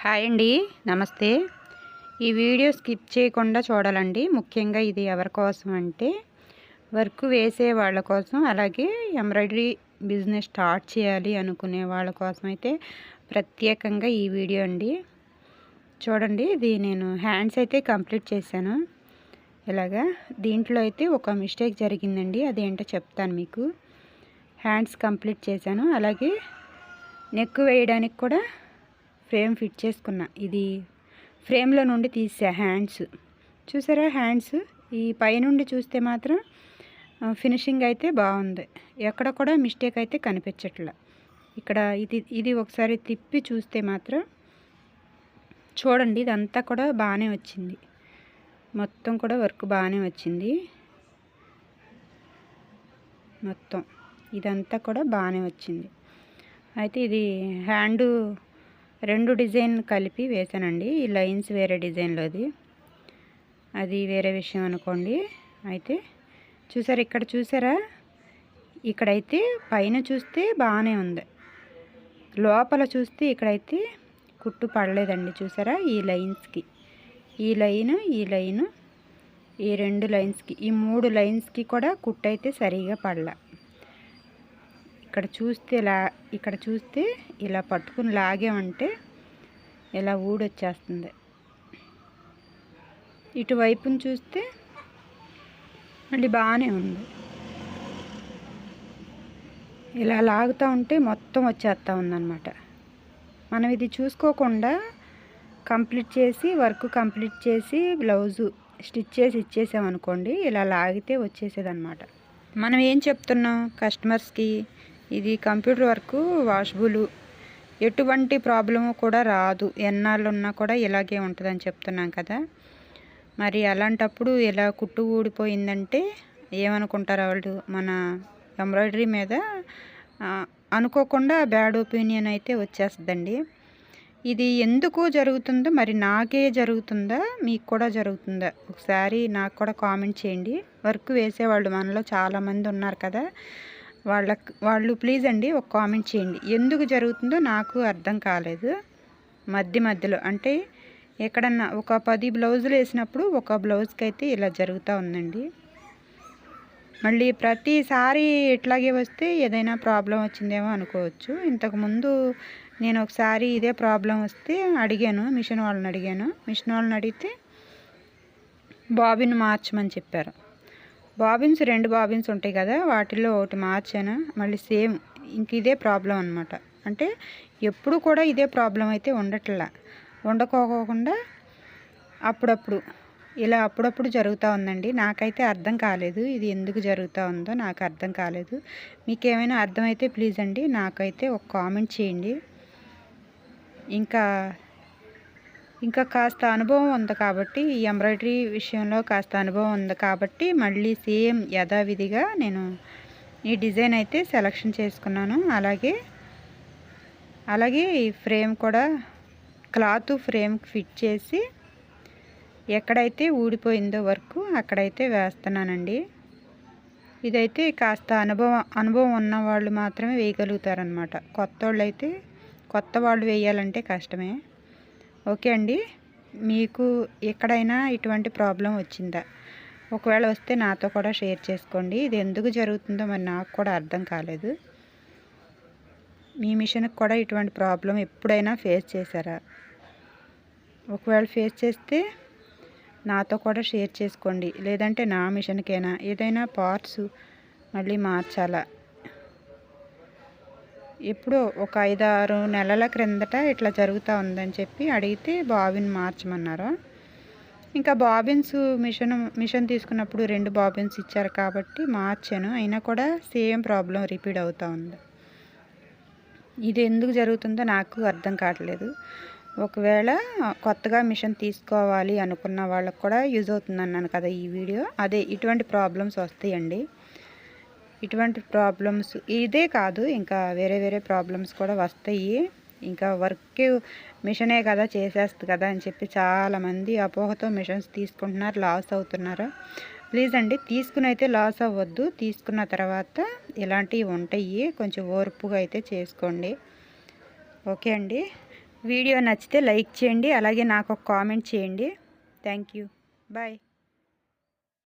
Hi అండి నమస్తే. ఈ వీడియో స్కిప్ చేయకుండా చూడాలండి. ముఖ్యంగా ఇది ఎవరి కోసం అంటే వర్క్ వేసే వాళ్ళ కోసం అలాగే ఎంబ్రాయిడరీ బిజినెస్ స్టార్ట్ చేయాలి అనుకునే వాళ్ళ కోసం అయితే ప్రత్యేకంగా ఈ వీడియో అండి. చూడండి ఇది నేను హ్యాండ్స్ అయితే కంప్లీట్ చేశాను. ఇలాగా దీంట్లో అయితే ఒక మిస్టేక్ జరిగిందండి అదేంటో చెప్తాను మీకు. హ్యాండ్స్ కంప్లీట్ చేశాను. అలాగే నెక్ వేయడానికి కూడా ఫ్రేమ్ ఫిట్ చేసుకున్నా. ఇది ఫ్రేమ్లో నుండి తీసా హ్యాండ్స్. చూసారా హ్యాండ్స్? ఈ పైనుండి చూస్తే మాత్రం ఫినిషింగ్ అయితే బాగుంది. ఎక్కడ కూడా మిస్టేక్ అయితే కనిపించట్ల. ఇక్కడ ఇది ఇది ఒకసారి తిప్పి చూస్తే మాత్రం చూడండి ఇదంతా కూడా బాగానే వచ్చింది. మొత్తం కూడా వర్క్ బాగానే వచ్చింది. మొత్తం ఇదంతా కూడా బాగానే వచ్చింది. అయితే ఇది హ్యాండు రెండు డిజైన్ కలిపి వేసానండి. ఈ లైన్స్ వేరే డిజైన్లో అది. అది వేరే విషయం అనుకోండి. అయితే చూసారా ఇక్కడ చూసారా? ఇక్కడైతే పైన చూస్తే బాగానే ఉంది. లోపల చూస్తే ఇక్కడైతే కుట్టు పడలేదండి. చూసారా? ఈ లైన్స్కి. ఈ లైన్ ఈ లైన్ ఈ రెండు లైన్స్కి. ఈ మూడు లైన్స్కి కూడా కుట్టు అయితే సరిగా పడలే. ఇక్కడ చూస్తే లా ఇక్కడ చూస్తే ఇలా పట్టుకుని లాగామంటే ఇలా ఊడొచ్చేస్తుంది. ఇటువైపుని చూస్తే మళ్ళీ బాగానే ఉంది. ఇలా లాగుతూ ఉంటే మొత్తం వచ్చేస్తూ ఉందన్నమాట. మనం ఇది చూసుకోకుండా కంప్లీట్ చేసి వర్క్ కంప్లీట్ చేసి బ్లౌజు స్టిచ్ చేసి ఇచ్చేసామనుకోండి ఇలా లాగితే వచ్చేసేదన్నమాట. మనం ఏం చెప్తున్నాం కస్టమర్స్కి? ఇది కంప్యూటర్ వర్క్ వాషబుల్. ఎటువంటి ప్రాబ్లము కూడా రాదు. ఎన్నాళ్ళు ఉన్నా కూడా ఇలాగే ఉంటుందని చెప్తున్నాం కదా. మరి అలాంటప్పుడు ఇలా కుట్టు ఊడిపోయిందంటే ఏమనుకుంటారు వాళ్ళు? మన ఎంబ్రాయిడరీ మీద అనుకోకుండా బ్యాడ్ ఒపీనియన్ అయితే వచ్చేస్తుందండి. ఇది ఎందుకు జరుగుతుందో మరి నాకే జరుగుతుందా? మీకు కూడా జరుగుతుందా? ఒకసారి నాకు కూడా కామెంట్ చేయండి. వర్క్ వేసేవాళ్ళు మనలో చాలామంది ఉన్నారు కదా. వాళ్ళకి వాళ్ళు ప్లీజ్ అండి ఒక కామెంట్ చేయండి. ఎందుకు జరుగుతుందో నాకు అర్థం కాలేదు. మధ్య మధ్యలో అంటే ఎక్కడన్నా ఒక పది బ్లౌజులు వేసినప్పుడు ఒక బ్లౌజ్కి అయితే ఇలా జరుగుతూ ఉందండి. మళ్ళీ ప్రతిసారి ఇట్లాగే వస్తే ఏదైనా ప్రాబ్లం వచ్చిందేమో అనుకోవచ్చు. ఇంతకుముందు నేను ఒకసారి ఇదే ప్రాబ్లం వస్తే అడిగాను మిషన్ వాళ్ళని అడిగాను. మిషన్ వాళ్ళని అడిగితే బాబిన్ మార్చమని చెప్పారు. బాబిన్స్ రెండు బాబిన్స్ ఉంటాయి కదా వాటిలో ఒకటి మార్చాను? మళ్ళీ సేమ్ ఇంక ఇదే ప్రాబ్లం అనమాట అంటే ఎప్పుడు కూడా ఇదే ప్రాబ్లం అయితే ఉండట్లా. ఉండకోకుండా అప్పుడప్పుడు ఇలా అప్పుడప్పుడు జరుగుతూ ఉందండి. నాకైతే అర్థం కాలేదు ఇది ఎందుకు జరుగుతూ ఉందో నాకు అర్థం కాలేదు. మీకు ఏమైనా అర్థమైతే ప్లీజ్ అండి నాకైతే ఒక కామెంట్ చేయండి. ఇంకా ఇంకా కాస్త అనుభవం ఉంది కాబట్టి ఈ ఎంబ్రాయిడరీ విషయంలో కాస్త అనుభవం ఉంది కాబట్టి మళ్ళీ సేమ్ యథావిధిగా నేను ఈ డిజైన్ అయితే సెలక్షన్ చేసుకున్నాను. అలాగే అలాగే ఈ ఫ్రేమ్ కూడా క్లాత్ ఫ్రేమ్ ఫిట్ చేసి ఎక్కడైతే ఊడిపోయిందో వరకు అక్కడైతే వేస్తున్నానండి. ఇదైతే కాస్త అనుభవం అనుభవం ఉన్న వాళ్ళు మాత్రమే వేయగలుగుతారనమాట కొత్త వాళ్ళు అయితే కొత్త వాళ్ళు వేయాలంటే కష్టమే. ఓకే అండి. మీకు ఎక్కడైనా ఇటువంటి ప్రాబ్లం వచ్చిందా? ఒకవేళ వస్తే నాతో కూడా షేర్ చేసుకోండి. ఇది ఎందుకు జరుగుతుందో మరి నాకు కూడా అర్థం కాలేదు. మీ మిషన్కి కూడా ఇటువంటి ప్రాబ్లం ఎప్పుడైనా ఫేస్ చేశారా? ఒకవేళ ఫేస్ చేస్తే నాతో కూడా షేర్ చేసుకోండి. లేదంటే నా మిషన్కైనా? ఏదైనా పార్ట్స్ మళ్ళీ మార్చాలా? ఎప్పుడో ఒక ఐదారు నెలల క్రిందట ఇట్లా జరుగుతూ ఉందని చెప్పి అడిగితే బాబిన్ మార్చమన్నారు. ఇంకా బాబిన్స్ మిషన్ మిషన్ తీసుకున్నప్పుడు రెండు బాబిన్స్ ఇచ్చారు కాబట్టి మార్చాను. అయినా కూడా సేమ్ ప్రాబ్లం రిపీట్ అవుతూ ఉంది. ఇది ఎందుకు జరుగుతుందో నాకు అర్థం కావట్లేదు. ఒకవేళ కొత్తగా మిషన్ తీసుకోవాలి అనుకున్న వాళ్ళకు కూడా యూజ్ అవుతుంది అన్నాను కదా ఈ వీడియో. అదే ఇటువంటి ప్రాబ్లమ్స్ వస్తాయండి. ఇటువంటి ప్రాబ్లమ్స్ ఇదే కాదు ఇంకా వేరే వేరే ప్రాబ్లమ్స్ కూడా వస్తాయి. ఇంకా వర్క్ మిషనే కదా చేసేస్తుంది కదా అని చెప్పి చాలామంది అపోహతో మిషన్స్ తీసుకుంటున్నారు లాస్ అవుతున్నారు. ప్లీజ్ అండి తీసుకుని అయితే లాస్ అవ్వద్దు. తీసుకున్న తర్వాత ఇలాంటివి ఉంటాయి. కొంచెం ఓర్పుగా అయితే చేసుకోండి. ఓకే అండి. వీడియో నచ్చితే లైక్ చేయండి. అలాగే నాకు ఒక కామెంట్ చేయండి. Thank you bye